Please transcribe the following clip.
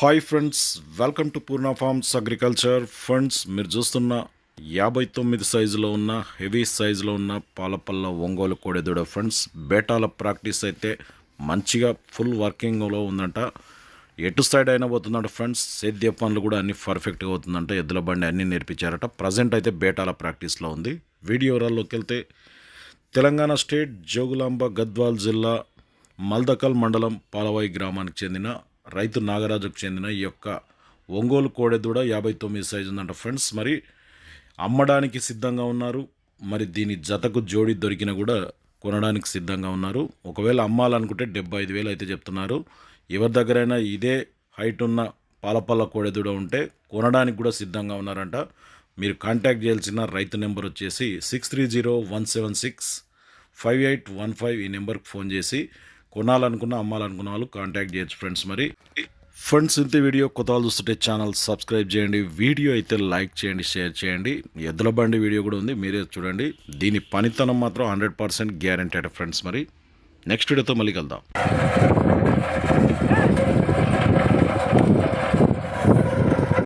Hi friends welcome to Purna farms agriculture friends మీరు చూస్తున్న యాభై తొమ్మిది సైజులో ఉన్న హెవీ సైజులో ఉన్న పాలపల్ల ఒంగోలు కోడెదూడ ఫ్రెండ్స్ బేటాల ప్రాక్టీస్ అయితే మంచిగా ఫుల్ వర్కింగ్లో ఉందంట. ఎటు సైడ్ అయినా పోతుందంట ఫ్రెండ్స్ సేద్య పనులు కూడా అన్ని పర్ఫెక్ట్గా అవుతుందంట ఎద్దుల బండి అన్నీ నేర్పించారట. ప్రజెంట్ అయితే బేటాల ప్రాక్టీస్లో ఉంది. వీడియో వివరాల్లోకి వెళ్తే తెలంగాణ స్టేట్ జోగులాంబ గద్వాల్ జిల్లా మల్దకల్ మండలం పాలవాయి గ్రామానికి చెందిన రైతు నాగరాజుకు చెందిన ఈ యొక్క ఒంగోలు కోడెదూడ యాభై తొమ్మిది సైజు ఉందంట ఫ్రెండ్స్. మరి అమ్మడానికి సిద్ధంగా ఉన్నారు. మరి దీని జతకు జోడి దొరికిన కూడా కొనడానికి సిద్ధంగా ఉన్నారు. ఒకవేళ అమ్మాలనుకుంటే డెబ్బై ఐదు వేలు అయితే చెప్తున్నారు. ఎవరి దగ్గరైనా ఇదే హైట్ ఉన్న పాలపల్ల కోడెదూడ ఉంటే కొనడానికి కూడా సిద్ధంగా ఉన్నారంట. మీరు కాంటాక్ట్ చేయాల్సిన రైతు నెంబర్ వచ్చేసి six three zero one seven six five eight one five ఈ నెంబర్కి ఫోన్ చేసి కొనాలనుకున్న అమ్మాలనుకున్న వాళ్ళు కాంటాక్ట్ చేయొచ్చు ఫ్రెండ్స్ మరి. ఫ్రెండ్స్ ఇంత వీడియో కొత్త వాళ్ళు చూస్తుంటే ఛానల్ సబ్స్క్రైబ్ చేయండి. వీడియో అయితే లైక్ చేయండి షేర్ చేయండి. ఎద్దుల బండి వీడియో కూడా ఉంది మీరే చూడండి. దీని పనితనం మాత్రం హండ్రెడ్ పర్సెంట్ గ్యారంటీ ఫ్రెండ్స్ మరి. నెక్స్ట్ వీడియోతో మళ్ళీ కలుద్దాం.